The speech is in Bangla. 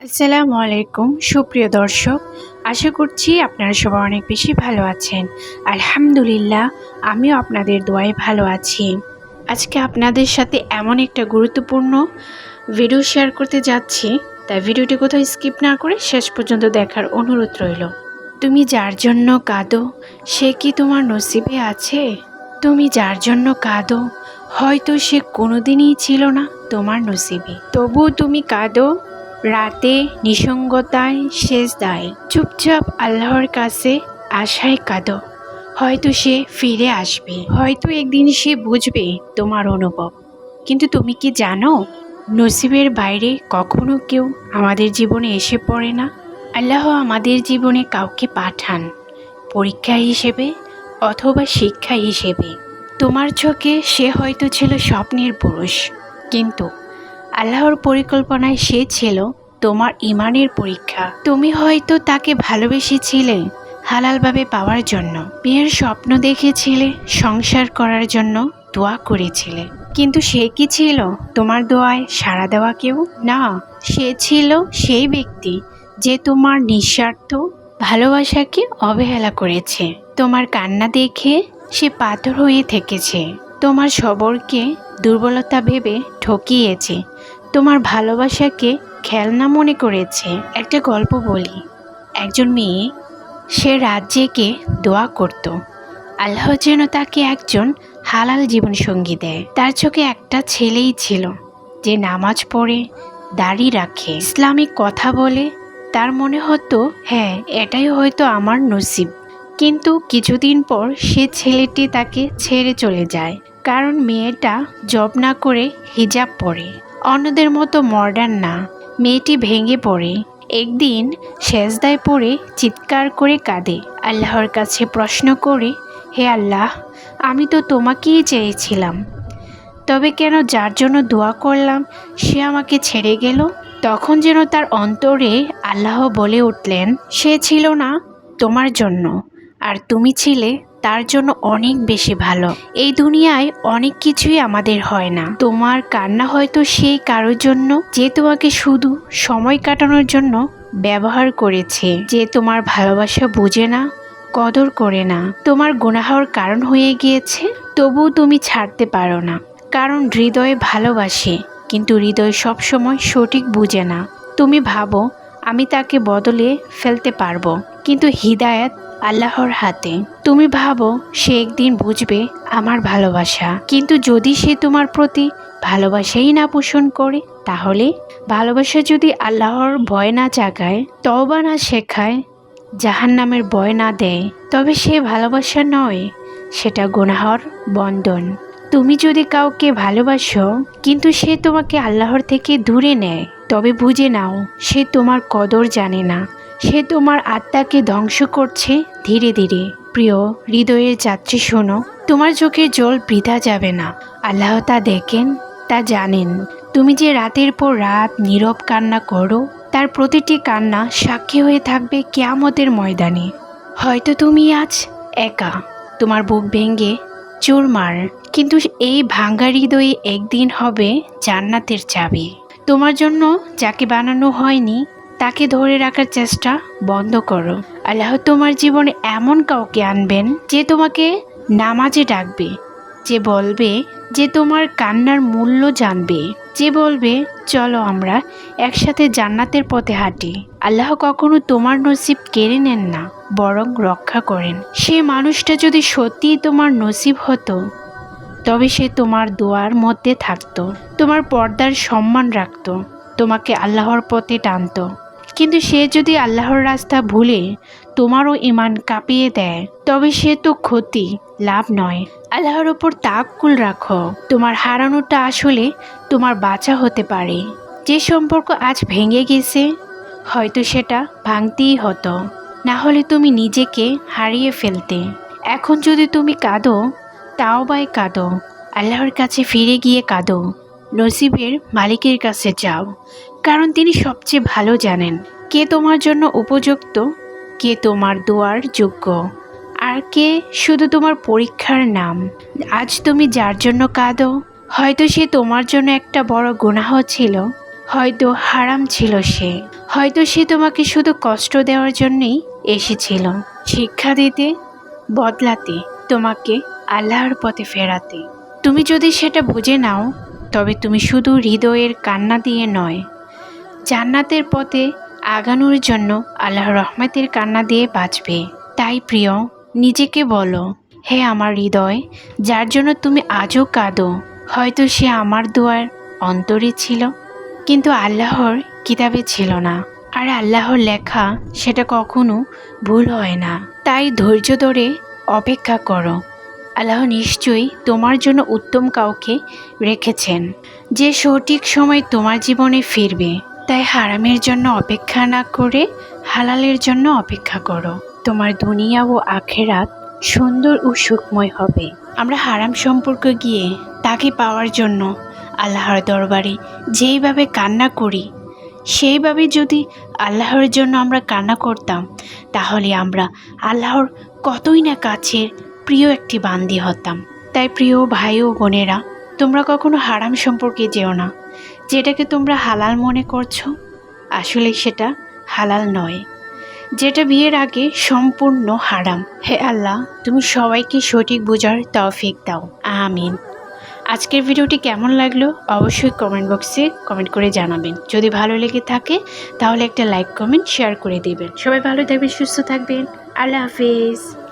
আসসালামু আলাইকুম, সুপ্রিয় দর্শক। আশা করছি আপনারা সবাই অনেক বেশি ভালো আছেন। আলহামদুলিল্লাহ, আমিও আপনাদের দোয়ায় ভালো আছি। আজকে আপনাদের সাথে এমন একটা গুরুত্বপূর্ণ ভিডিও শেয়ার করতে যাচ্ছি। তাই ভিডিওটি কোথাও স্কিপ না করে শেষ পর্যন্ত দেখার অনুরোধ রইল। তুমি যার জন্য কাঁদো, সে কি তোমার নসিবে আছে? তুমি যার জন্য কাঁদো, হয়তো সে কোনোদিনই ছিল না তোমার নসিবে। তবুও তুমি কাঁদো রাতে নিসঙ্গতায় শেষ দায়। চুপচাপ আল্লাহর কাছে আশায় কাঁদো। হয়তো সে ফিরে আসবে। হয়তো একদিন সে বুঝবে তোমার অনুভব। কিন্তু তুমি কি জানো, নসিবের বাইরে কখনো কেউ আমাদের জীবনে এসে পড়ে না? আল্লাহ আমাদের জীবনে কাউকে পাঠান পরীক্ষা হিসেবে অথবা শিক্ষা হিসেবে। তোমার চোখে সে হয়তো ছিল স্বপ্নের পুরুষ, কিন্তু আল্লাহর পরিকল্পনায় সে ছিল তোমার ইমানের পরীক্ষা। তুমি হয়তো তাকে ভালোবেসেছিলে হালালভাবে পাওয়ার জন্য। বিয়ের স্বপ্ন দেখেছিলে, সংসার করার জন্য দোয়া করেছিলে। কিন্তু সে কি ছিল? তোমার দোয়ায় সাড়া দেওয়া কেউ? না, সে ছিল সেই ব্যক্তি যে তোমার নিঃস্বার্থ ভালোবাসাকে অবহেলা করেছে। তোমার কান্না দেখে সে পাথর হয়ে থেকেছে। তোমার সবরকে দুর্বলতা ভেবে ঠকিয়েছে। তোমার ভালোবাসাকে খেলনা মনে করেছে। একটা গল্প বলি। একজন মেয়ে, সে রাজ্যকে দোয়া করত। আল্লাহ যেন তাকে একজন হালাল জীবনসঙ্গী দেয়। তার চোখে একটা ছেলেই ছিল, যে নামাজ পড়ে, দাড়ি রাখে, ইসলামিক কথা বলে। তার মনে হতো হ্যাঁ এটাই হয়তো আমার নসিব। কিন্তু কিছুদিন পর সে ছেলেটি তাকে ছেড়ে চলে যায়। কারণ মেয়েটা জব না করে হিজাব পরে। অন্যদের মতো মডার্ন না। মেয়েটি ভেঙে পড়ে। একদিন সেজদায় পড়ে চিৎকার করে কাঁদে। আল্লাহর কাছে প্রশ্ন করে, হে আল্লাহ, আমি তো তোমাকেই চেয়েছিলাম। তবে কেন যার জন্য দোয়া করলাম, সে আমাকে ছেড়ে গেল? তখন যেন তার অন্তরে আল্লাহ বলে উঠলেন, সে ছিল না তোমার জন্য, আর তুমি ছিলে তার জন্য অনেক বেশি ভালো। এই দুনিয়ায় অনেক কিছুই আমাদের হয় না। তোমার কান্না হয়তো সেই কারোর জন্য যে তোমাকে শুধু সময় কাটানোর জন্য ব্যবহার করেছে। যে তোমার ভালোবাসা বুঝে না, কদর করে না। তোমার গুনাহর কারণ হয়ে গিয়েছে, তবুও তুমি ছাড়তে পারো না। কারণ হৃদয়ে ভালোবাসে, কিন্তু হৃদয় সবসময় সঠিক বুঝে না। তুমি ভাবো, আমি তাকে বদলে ফেলতে পারব। কিন্তু হিদায়াত আল্লাহর হাতে। তুমি ভাবো, সে একদিন বুঝবে আমার ভালোবাসা। কিন্তু যদি সে তোমার প্রতি ভালোবাসাই না পোষণ করে, তাহলে ভালোবাসা যদি আল্লাহর ভয় না জাগায়, তওবা না শেখায় জাহান নামের ভয় না দেয়, তবে সে ভালোবাসা নয়, সেটা গুনাহর বন্ধন। তুমি যদি কাউকে ভালোবাসো, কিন্তু সে তোমাকে আল্লাহর থেকে দূরে নেয় তবে বুঝে নাও, সে তোমার কদর জানে না। সে তোমার আত্মাকে ধ্বংস করছে ধীরে ধীরে। প্রিয়, হৃদয়ের যাত্রী শোনো, তোমার চোখের জল বৃথা যাবে না। আল্লাহ তা দেখেন, তা জানেন। তুমি যে রাতের পর রাত নীরব কান্না করো, তার প্রতিটি কান্না সাক্ষী হয়ে থাকবে কেয়ামতের ময়দানে। হয়তো তুমি আজ একা, তোমার বুক ভেঙে চুরমার, কিন্তু এই ভাঙ্গা হৃদয়ে একদিন হবে জান্নাতের চাবি। তোমার জন্য যাকে বানানো হয়নি, তাকে ধরে রাখার চেষ্টা বন্ধ করো। আল্লাহ তোমার জীবনে এমন কাউকে আনবেন যে তোমাকে নামাজে ডাকবে, যে বলবে যে তোমার কান্নার মূল্য জানবে, যে বলবে, চলো আমরা একসাথে জান্নাতের পথে হাঁটি। আল্লাহ কখনো তোমার নসিব কেড়ে নেন না, বরং রক্ষা করেন। সে মানুষটা যদি সত্যিই তোমার নসিব হতো তবে সে তোমার দোয়ার মধ্যে থাকতো। তোমার পর্দার সম্মান রাখত। তোমাকে আল্লাহর পথে টানতো। কিন্তু সে যদি আল্লাহর রাস্তা ভুলে তোমারও ইমান কাঁপিয়ে দেয়, তবে সে তো ক্ষতি, লাভ নয়। আল্লাহর ওপর তাকুল রাখো। তোমার হারানোটা আসলে তোমার বাঁচা হতে পারে। যে সম্পর্ক আজ ভেঙে গেছে, হয়তো সেটা ভাঙতেই হতো। না হলে তুমি নিজেকে হারিয়ে ফেলতে। এখন যদি তুমি কাঁদো তাও বাই কাঁদো। আল্লাহর কাছে ফিরে গিয়ে কাঁদো। নসিবের মালিকের কাছে যাও। কারণ তিনি সবচেয়ে ভালো জানেন কে তোমার জন্য উপযুক্ত, কে তোমার দোয়ার যোগ্য, আর কে শুধু তোমার পরীক্ষার নাম। আজ তুমি যার জন্য কাঁদো, হয়তো সে তোমার জন্য একটা বড় গুনাহ ছিল, হয়তো হারাম ছিল সে, হয়তো সে তোমাকে শুধু কষ্ট দেওয়ার জন্যই এসেছিল। শিক্ষা দিতে, বদলাতে তোমাকে আল্লাহর পথে ফেরাতে। তুমি যদি সেটা বুঝে নাও, তবে তুমি শুধু হৃদয়ের কান্না দিয়ে নয়, জান্নাতের পথে আগানোর জন্য আল্লাহর রহমতের কান্না দিয়ে বাঁচবে। তাই প্রিয়, নিজেকে বলো, হে আমার হৃদয়, যার জন্য তুমি আজও কাঁদো, হয়তো সে আমার দুয়ার অন্তরে ছিল, কিন্তু আল্লাহর কিতাবে ছিল না। আর আল্লাহর লেখা সেটা কখনো ভুল হয় না। তাই ধৈর্য ধরে অপেক্ষা করো। আল্লাহ নিশ্চয়ই তোমার জন্য উত্তম কাউকে রেখেছেন। যে সঠিক সময় তোমার জীবনে ফিরবে, তাই হারামের জন্য অপেক্ষা না করে হালালের জন্য অপেক্ষা করো। তোমার দুনিয়া ও আখেরাত সুন্দর ও সুখময় হবে। আমরা হারাম সম্পর্ক গিয়ে তাকে পাওয়ার জন্য আল্লাহর দরবারে যেইভাবে কান্না করি, সেইভাবে যদি আল্লাহর জন্য আমরা কান্না করতাম, তাহলে আমরা আল্লাহর কতই না কাছের প্রিয় একটি বান্দি হতাম। তাই প্রিয় ভাই ও বোনেরা, তোমরা কখনো হারাম সম্পর্কে যেও না। যেটাকে তোমরা হালাল মনে করছ আসলে সেটা হালাল নয়। যেটা বিয়ের আগে সম্পূর্ণ হারাম। হে আল্লাহ, তুমি সবাইকে সঠিক বোঝার তৌফিক দাও। আমিন। আজকের ভিডিওটি কেমন লাগল অবশ্যই কমেন্ট বক্সে কমেন্ট করে জানাবেন। যদি ভালো লেগে থাকে, তাহলে একটা লাইক কমেন্ট শেয়ার করে দিবেন। সবাই ভালো থাকবেন, সুস্থ থাকবেন। আল্লাহ হাফিজ।